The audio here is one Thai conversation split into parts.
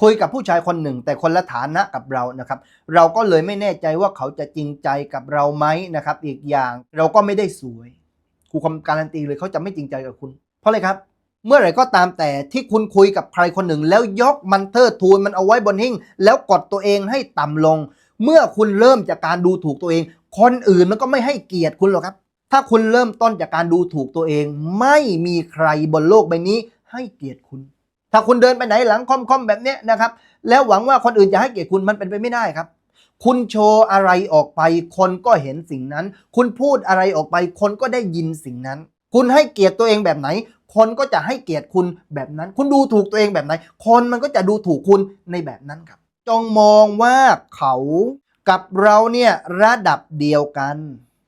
คุยกับผู้ชายคนหนึ่ง แต่คนละฐานะกับเรานะครับ เราก็เลยไม่แน่ใจว่าเขาจะจริงใจกับเราไหมนะครับ อีกอย่างเราก็ไม่ได้สวยครูคำการันตีเลยเขาจะไม่จริงใจกับคุณ เพราะอะไรครับ เมื่อไหร่ก็ตามแต่ที่คุณคุยกับใครคนหนึ่ง แล้วยกมันเทิดทูนมันเอาไว้บนหิ้งแล้วกดตัวเองให้ต่ำลง เมื่อคุณเริ่มจากการดูถูกตัวเอง คนอื่นมันก็ไม่ให้เกียรติคุณหรอกครับ ถ้าคุณเริ่มต้นจากการดูถูกตัวเอง ไม่มีใครบนโลกใบนี้ให้เกียรติคุณ ถ้าคุณเดินไปไหนหลังค่อมๆแบบนี้นะครับ แล้วหวังว่าคนอื่นจะให้เกียรติคุณมันเป็นไปไม่ได้ครับ คุณโชว์อะไรออกไป คนก็เห็นสิ่งนั้น คุณพูดอะไรออกไป คนก็ได้ยินสิ่งนั้น คุณให้เกียรติตัวเองแบบไหน คนก็จะให้เกียรติคุณแบบนั้น คุณดูถูกตัวเองแบบไหน คนมันก็จะดูถูกคุณในแบบนั้นครับ จงมองว่าเขากับเราเนี่ยระดับเดียวกัน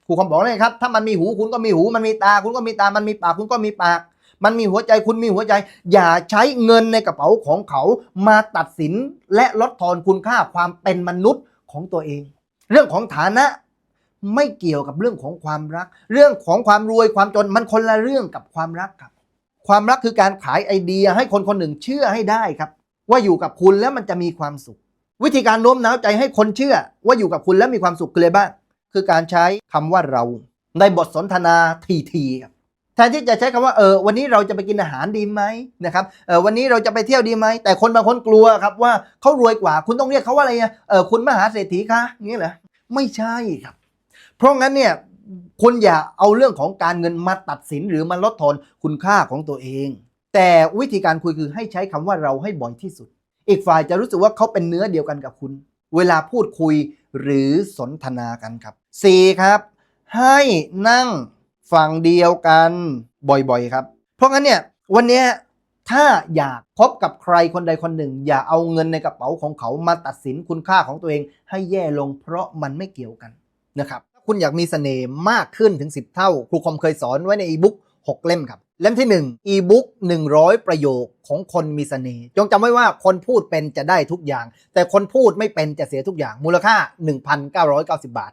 ครูคำบอกเลยครับ ถ้ามันมีหูคุณก็มีหู มันมีตา คุณก็มีตา มันมีปากคุณก็มีปาก มันมีหัวใจคุณมีหัวใจ อย่าใช้เงินในกระเป๋าของเขามาตัดสินและลดทอนคุณค่าความเป็นมนุษย์ของตัวเอง เรื่องของฐานะไม่เกี่ยวกับเรื่องของความรัก เรื่องของความรวยความจนมันคนละเรื่องกับความรักครับ ความรักคือการขายไอเดียให้คนคนหนึ่งเชื่อให้ได้ครับ ว่าอยู่กับคุณแล้วมันจะมีความสุข วิธีการโน้มน้าวใจให้คนเชื่อ ว่าอยู่กับคุณแล้วมีความสุขคืออะไรบ้าง คือการใช้คำว่าเรา ในบทสนทนาทีทีๆครับ แทนที่จะใช้คำว่าเออวันนี้เราจะไปกินอาหารดีไหมนะครับเออวันนี้เราจะไปเที่ยวดีไหมแต่คนบางคนกลัวครับว่าเขารวยกว่า คุณต้องเรียกเขาว่าอะไรอะเออคุณมหาเศรษฐีคะอย่างนี้เหรอไม่ใช่ครับ เพราะงั้นเนี่ยคุณอย่าเอาเรื่องของการเงินมาตัดสินหรือมาลดทอนคุณค่าของตัวเอง แต่วิธีการคุยคือให้ใช้คำว่าเราให้บ่อยที่สุด อีกฝ่ายจะรู้สึกว่าเขาเป็นเนื้อเดียวกันกับคุณ เวลาพูดคุยหรือสนทนากันครับ 4. ครับ ให้นั่ง ฝั่งเดียวกันบ่อยๆครับ เพราะงั้นเนี่ยวันนี้ถ้าอยากคบกับใครคนใดคนหนึ่ง อย่าเอาเงินในกระเป๋าของเขามาตัดสินคุณค่าของตัวเองให้แย่ลงเพราะมันไม่เกี่ยวกันนะครับถ้าคุณอยากมีเสน่ห์มากขึ้นถึง 10 เท่า ครูคมเคยสอนไว้ในอีบุ๊ก6 เล่มครับ เล่มที่ 1 อีบุ๊ก100 ประโยคของคนมีเสน่ห์จงจำไว้ว่าคนพูดเป็นจะได้ทุกอย่าง แต่คนพูดไม่เป็นจะเสียทุกอย่างมูลค่า 1,990 บาท